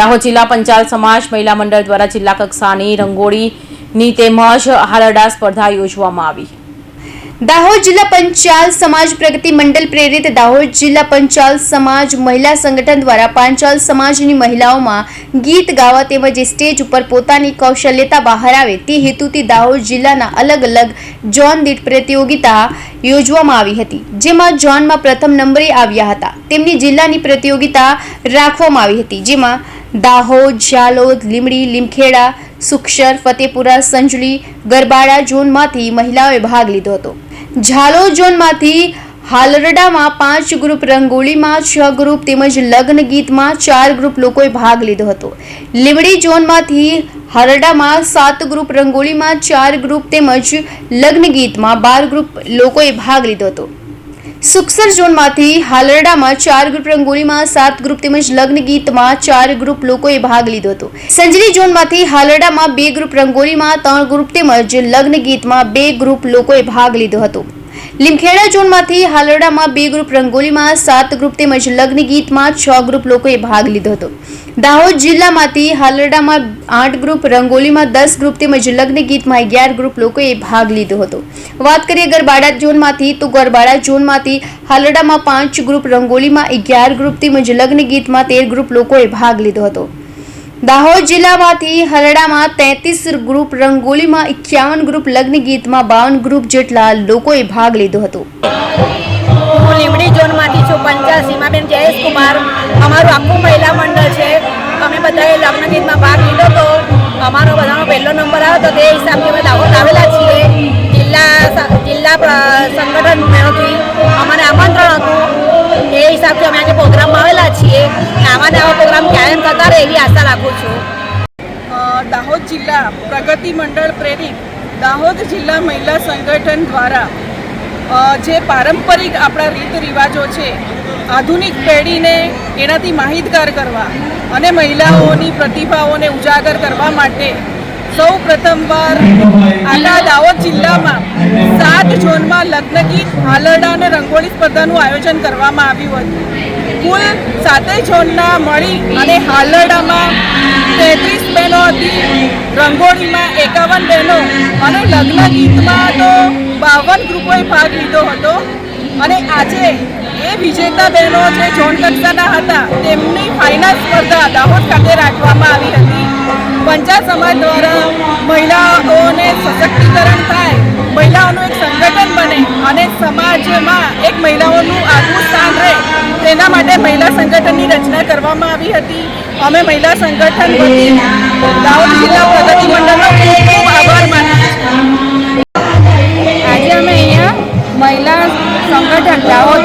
દાહોદ જિલ્લા પંચાલ સમાજ મહિલા મંડળ દ્વારા જિલ્લા કક્ષાની રંગોળીની તેમજ હાલરડા સ્પર્ધા યોજવામાં આવી. દાહોદ જિલ્લા પંચાલ સમાજ પ્રગતિ મંડળ પ્રેરિત દાહોદ જિલ્લા પંચાલ સમાજ મહિલા સંગઠન દ્વારા પાંચાલ સમાજની મહિલાઓમાં ગીત ગાવા તેમજ સ્ટેજ ઉપર પોતાની કૌશલ્યતા બહાર આવે તે હેતુથી દાહોદ જિલ્લાના અલગ અલગ ઝોન દીઠ પ્રતિયોગિતા યોજવામાં આવી હતી, જેમાં ઝોનમાં પ્રથમ નંબરે આવ્યા હતા. તેમની જિલ્લાની પ્રતિયોગિતા રાખવામાં આવી હતી, જેમાં દાહોદ ઝાલોદ લીમડી, લીમખેડા સુક્ષર ફતેપુરા, સંજલી, ગરબાડા ઝોનમાંથી મહિલાઓએ ભાગ લીધો હતો. ઝાલોદ ઝોનમાંથી હાલરડામાં પાંચ ગ્રુપ રંગોળીમાં છ ગ્રુપ તેમજ લગ્ન ગીતમાં ચાર ગ્રુપ લોકોએ ભાગ લીધો હતો. લીમડી ઝોનમાંથી હરડામાં સાત ગ્રુપ રંગોળીમાં ચાર ગ્રુપ તેમજ લગ્ન ગીતમાં બાર ગ્રુપ લોકોએ ભાગ લીધો હતો. સુક્સર ઝોનમાંથી હાલરડામાં ચાર ગ્રુપ રંગોળીમાં સાત ગ્રુપ તેમજ લગ્ન ગીતમાં ચાર ગ્રુપ લોકોએ ભાગ લીધો હતો. સંજલી ઝોનમાંથી હાલરડામાં બે ગ્રુપ રંગોળીમાં ત્રણ ગ્રુપ તેમજ લગ્ન ગીતમાં બે ગ્રુપ લોકોએ ભાગ લીધો હતો. લીમખેડા ઝોનમાંથી હાલરડામાં બે ગ્રુપ રંગોલીમાં સાત ગ્રુપ તેમજ લગ્ન ગીતમાં છ ગ્રુપ લોકોએ ભાગ લીધો હતો. દાહોદ જિલ્લામાંથી હાલરડામાં આઠ ગ્રુપ, રંગોલીમાં દસ ગ્રુપ તેમજ લગ્ન ગીતમાં અગિયાર ગ્રુપ લોકોએ ભાગ લીધો હતો. વાત કરીએ ગરબાડા ઝોનમાંથી, તો ગરબાડા ઝોનમાંથી હાલરડામાં પાંચ ગ્રુપ, રંગોલીમાં અગિયાર ગ્રુપ તેમજ લગ્ન ગીતમાં તેર ગ્રુપ લોકોએ ભાગ લીધો હતો. દાહોદ જિલ્લામાંથી હરડામાં તેત્રીસ ગ્રુપ રંગોલીમાં એકાવન ગ્રુપ લગ્ન ગીતમાં બાવન ગ્રુપ જેટલા લોકોએ ભાગ લીધો હતો. હું લીમડી ઝોનમાંથી છું જયેશ કુમાર અમારું આખું મહિલા મંડળ છે. અમે બધાએ લગ્ન ગીતમાં ભાગ લીધો રહે એવી આશા રાખું છું? દાહોદ જિલ્લા પ્રગતિ મંડળ પ્રેરિત દાહોદ જિલ્લા મહિલા સંગઠન દ્વારા જે પારંપરિક આપણા રીત રિવાજો છે, આધુનિક પેઢીને એનાથી માહિતગાર કરવા અને મહિલાઓની પ્રતિભાઓને ઉજાગર કરવા માટે સૌ પ્રથમવાર આખા દાહોદ જિલ્લામાં સાત ઝોનમાં લગ્ન ગીત હાલરડા અને રંગોળી સ્પર્ધાનું આયોજન કરવામાં આવ્યું હતું. કુલ સાતેય ઝોનના મળી અને હાલરડામાં તેત્રીસ બહેનો હતી, રંગોળીમાં એકાવન બહેનો અને લગ્ન ગીતમાં તો બાવન ગ્રુપોએ ભાગ લીધો હતો. અને આજે એ વિજેતા બહેનો જે ઝોન કક્ષાના હતા, તેમની ફાઇનલ સ્પર્ધા દાહોદ ખાતે રાખવામાં આવી હતી. પંચાયત સમાજ દ્વારા મહિલાઓને સશક્તિકરણ થાય, મહિલાઓનું એક સંગઠન બને અને સમાજમાં એક મહિલાઓનું આગવું તેના માટે મહિલા સંગઠનની રચના કરવામાં આવી હતી. અમે મહિલા સંગઠન દાહોદ જિલ્લા પ્રગતિ મંડળનો ખૂબ ખૂબ આભાર માનીએ આજે અમે અહીંયા મહિલા સંગઠન દાહોદ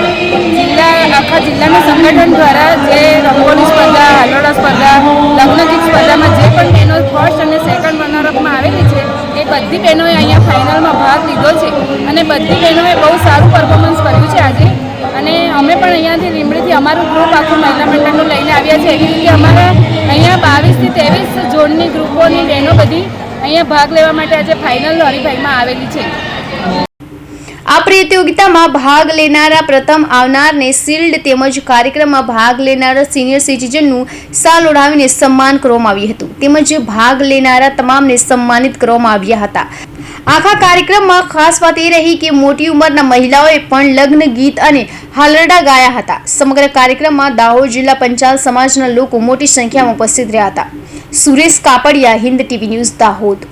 જિલ્લા, આખા જિલ્લાના સંગઠન દ્વારા જે રંગોળી સ્પર્ધા, હાલોડા સ્પર્ધા લગ્નગીત સ્પર્ધામાં જે પણ બહેનો ફર્સ્ટ અને સેકન્ડ રનરઅપમાં આવેલી છે, એ બધી બહેનોએ અહીંયા ફાઇનલમાં ભાગ લીધો છે. અને બધી બહેનોએ બહુ સારું પરફોર્મન્સ કર્યું છે આજે. અને અમે પણ અહીંયાથી લીમડીથી અમારું ગ્રુપ આખું મહિલા મંડળનું લઈને આવ્યા છે એવી રીતે અમારા અહીંયા બાવીસથી ત્રેવીસ ઝોનની ગ્રુપોની બહેનો બધી અહીંયા ભાગ લેવા માટે આજે ફાઇનલ હરીફાઈમાં આવેલી છે. આ પ્રતિયોગિતામાં ભાગ લેનારા પ્રથમ આવનારને શિલ્ડ તેમજ કાર્યક્રમમાં ભાગ લેનારા સિનિયર સિટીઝનનું સાલ ઓઢાવીને સન્માન કરવામાં આવ્યું હતું. તેમજ ભાગ લેનારા તમામને સન્માનિત કરવામાં આવ્યા હતા. આખા કાર્યક્રમમાં ખાસ વાત એ રહી કે મોટી ઉંમરના મહિલાઓએ પણ લગ્ન, ગીત અને હાલરડા ગાયા હતા. સમગ્ર કાર્યક્રમમાં દાહોદ જિલ્લા પંચાલ સમાજના લોકો મોટી સંખ્યામાં ઉપસ્થિત રહ્યા હતા. Suresh Kapadia, Hind TV news, Dahod.